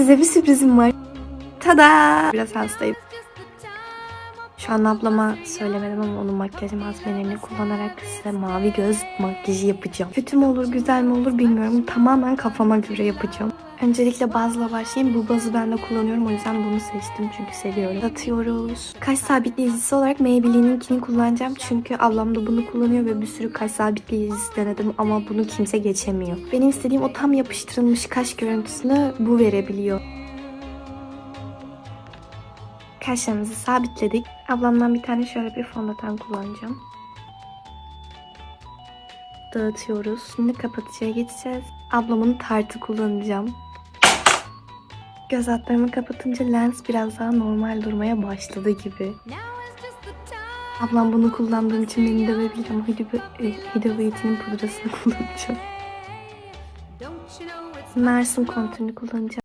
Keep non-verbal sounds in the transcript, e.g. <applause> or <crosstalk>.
size bir sürprizim var. Tada! Biraz hastayım. Şu an ablama söylemedim ama onun makyaj malzemelerini kullanarak size mavi göz makyajı yapacağım. Kötü mü olur, güzel mi olur bilmiyorum. Tamamen kafama göre yapacağım. Öncelikle bazla başlayayım. Bu bazı ben de kullanıyorum. O yüzden bunu seçtim çünkü seviyorum. Atıyoruz. Kaş sabitleyicisi olarak Maybelline'inkini kullanacağım. Çünkü ablam da bunu kullanıyor ve bir sürü kaş sabitleyicisi denedim ama bunu kimse geçemiyor. Benim istediğim o tam yapıştırılmış kaş görüntüsünü bu verebiliyor. Kaşlarımızı sabitledik. Ablamdan bir tane şöyle bir fondöten kullanacağım. Dağıtıyoruz. Şimdi kapatıcıya geçeceğiz. Ablamın tartı kullanacağım. Göz altlarımı kapatınca lens biraz daha normal durmaya başladı gibi. Ablam bunu kullandığım için beni dövebilir ama Huda Beauty'nin pudrasını <laughs> kullanacağım. Mersin kontürünü kullanacağım.